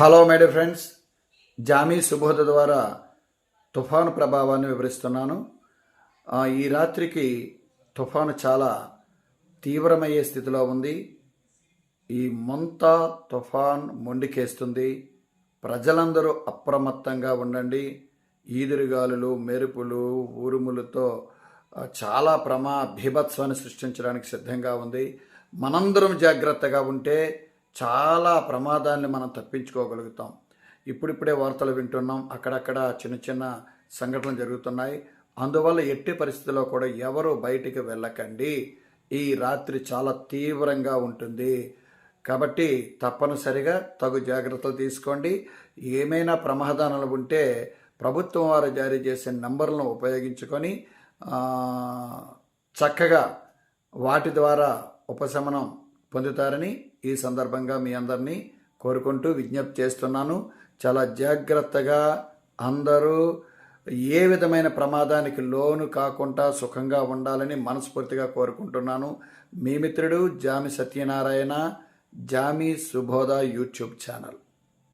Hello my dear friends Jami Subodh ద్వారా తుఫాను ప్రభావాన్ని వివరిస్తున్నాను. ఈ రాత్రికి తుఫాను చాలా తీవ్రమయ్యే స్థితిలో ఉంది. ఈ మొంత తుఫాన్ మొండికేస్తుంది. ప్రజలందరూ అప్రమత్తంగా ఉండండి. ఈదురుగాలులు మెరుపులు ఉరుములతో చాలా ప్రమా భీభత్సాన్ని సృష్టించడానికి సిద్ధంగా ఉంది. మనందరం జాగ్రత్తగా ఉంటే చాలా ప్రమాదాన్ని మనం తప్పించుకోగలుగుతాం. ఇప్పుడిప్పుడే వార్తలు వింటున్నాం. అక్కడక్కడ చిన్న చిన్న సంఘటనలు జరుగుతున్నాయి. అందువల్ల ఎట్టి పరిస్థితుల్లో కూడా ఎవరు బయటికి వెళ్ళకండి. ఈ రాత్రి చాలా తీవ్రంగా ఉంటుంది. కాబట్టి తప్పనిసరిగా తగు జాగ్రత్తలు తీసుకోండి. ఏమైనా ప్రమాదాలు ఉంటే ప్రభుత్వం వారు జారీ చేసే నంబర్లను ఉపయోగించుకొని చక్కగా వాటి ద్వారా ఉపశమనం పొందుతారని ఈ సందర్భంగా మీ అందరినీ కోరుకుంటూ విజ్ఞప్తి చేస్తున్నాను. చాలా జాగ్రత్తగా అందరూ ఏ విధమైన ప్రమాదానికి లోను కాకుండా సుఖంగా ఉండాలని మనస్ఫూర్తిగా కోరుకుంటున్నాను. మీ మిత్రుడు జామి సత్యనారాయణ జామి సుబోధ యూట్యూబ్ ఛానల్.